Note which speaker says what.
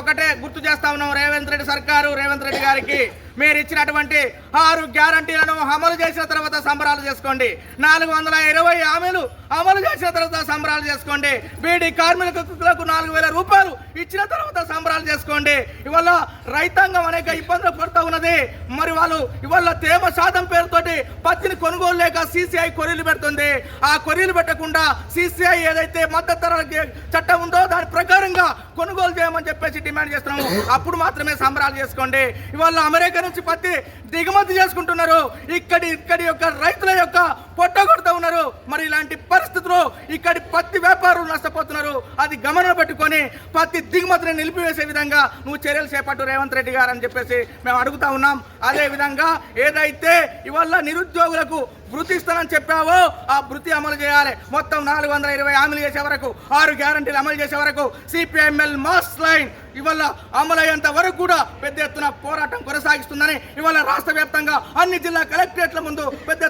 Speaker 1: ఒకటే గుర్తు చేస్తా ఉన్నాం రేవంత్ రెడ్డి సర్కారు రేవంత్ రెడ్డి గారికి. మీరు ఇచ్చినటువంటి ఆరు గ్యారంటీలను అమలు చేసిన తర్వాత సంబరాలు చేసుకోండి. నాలుగు వందల ఇరవై అమలు చేసిన తర్వాత సంబరాలు చేసుకోండి. బీడీ కార్మికులకు నాలుగు వేల రూపాయలు ఇచ్చిన తర్వాత సంబరాలు చేసుకోండి. ఇవాళ రైతాంగం అనేక ఇబ్బందులు పడుతూ ఉన్నది. మరి వాళ్ళు ఇవాళ తేమ శాతం పేరుతోటి పత్తిని కొనుగోలు లేక సీసీఐ కొరీలు పెడుతుంది. ఆ కొరీలు పెట్టకుండా సీసీఐ ఏదైతే మద్దతు ధర చట్టం ఉందో దాని ప్రకారంగా కొనుగోలు చేయమని చెప్పేసి డిమాండ్ చేస్తున్నాము. అప్పుడు మాత్రమే సంబరాలు చేసుకోండి. ఇవాళ అమెరికా నుంచి పత్తి దిగుమతి చేసుకుంటున్నారు. ఇక్కడి ఇక్కడి యొక్క రైతుల యొక్క మరి ఇలాంటి పరిస్థితుల్లో ఇక్కడి పత్తి వ్యాపారులు నష్టపోతున్నారు. అది గమనం పెట్టుకొని పత్తి దిగుమతిని నిలిపివేసే విధంగా నువ్వు చర్యలు చేపట్టు రేవంత్ రెడ్డి గారు అని చెప్పేసి మేము అడుగుతా ఉన్నాం. అదే విధంగా ఏదైతే ఇవాళ నిరుద్యోగులకు వృత్తి ఇస్తానని చెప్పావో ఆ వృత్తి అమలు చేయాలి. మొత్తం నాలుగు వందల ఇరవై హామీలు చేసే వరకు ఆరు గ్యారంటీలు అమలు చేసే వరకు సిపిఎంఎల్ మాస్ లైన్ ఇవాళ అమలయ్యేంత వరకు కూడా పెద్ద ఎత్తున పోరాటం కొనసాగిస్తుందని ఇవాళ రాష్ట్ర వ్యాప్తంగా అన్ని జిల్లా కలెక్టరేట్ల ముందు పెద్ద